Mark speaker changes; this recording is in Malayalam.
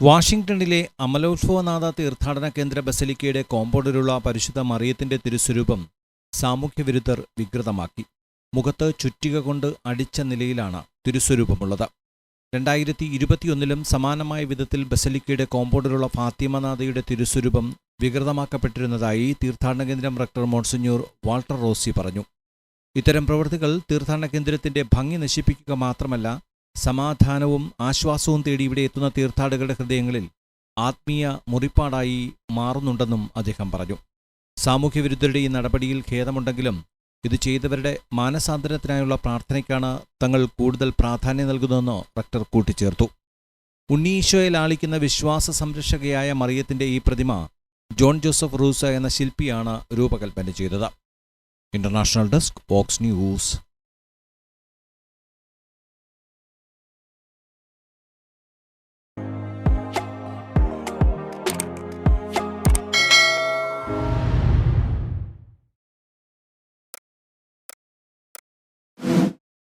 Speaker 1: വാഷിംഗ്ടണിലെ അമലോത്ഭവനാഥ തീർത്ഥാടന കേന്ദ്ര ബസലിക്കയുടെ കോമ്പൗണ്ടിലുള്ള പരിശുദ്ധ മറിയത്തിന്റെ തിരുസ്വരൂപം സാമൂഹ്യവിരുദ്ധർ വികൃതമാക്കി. മുഖത്ത് ചുറ്റിക കൊണ്ട് അടിച്ച നിലയിലാണ് തിരുസ്വരൂപമുള്ളത്. രണ്ടായിരത്തി ഇരുപത്തിയൊന്നിലും സമാനമായ വിധത്തിൽ ബസലിക്കയുടെ കോമ്പൗണ്ടിലുള്ള ഫാത്തിമനാഥയുടെ തിരുസ്വരൂപം വികൃതമാക്കപ്പെട്ടിരുന്നതായി തീർത്ഥാടന കേന്ദ്രം റക്ടർ മോൺസിഞ്ഞൂർ വാൾട്ടർ റോസി പറഞ്ഞു. ഇത്തരം പ്രവൃത്തികൾ തീർത്ഥാടന കേന്ദ്രത്തിന്റെ ഭംഗി നശിപ്പിക്കുക മാത്രമല്ല സമാധാനവും ആശ്വാസവും തേടി ഇവിടെ എത്തുന്ന തീർത്ഥാടകരുടെ ഹൃദയങ്ങളിൽ ആത്മീയ മുറിപ്പാടായി മാറുന്നുണ്ടെന്നും അദ്ദേഹം പറഞ്ഞു. സാമൂഹ്യവിരുദ്ധരുടെ ഈ നടപടിയിൽ ഖേദമുണ്ടെങ്കിലും ഇത് ചെയ്തവരുടെ മാനസാന്തരത്തിനായുള്ള പ്രാർത്ഥനയ്ക്കാണ് തങ്ങൾ കൂടുതൽ പ്രാധാന്യം നൽകുന്നതെന്ന് റക്ടർ കൂട്ടിച്ചേർത്തു. ഉണ്ണീശോയെ ലാളിക്കുന്ന വിശ്വാസ സംരക്ഷകയായ മറിയത്തിന്റെ ഈ പ്രതിമ ജോൺ ജോസഫ് റൂസ എന്ന ശില്പിയാണ് രൂപകൽപ്പന ചെയ്തത്. International desk Vox news.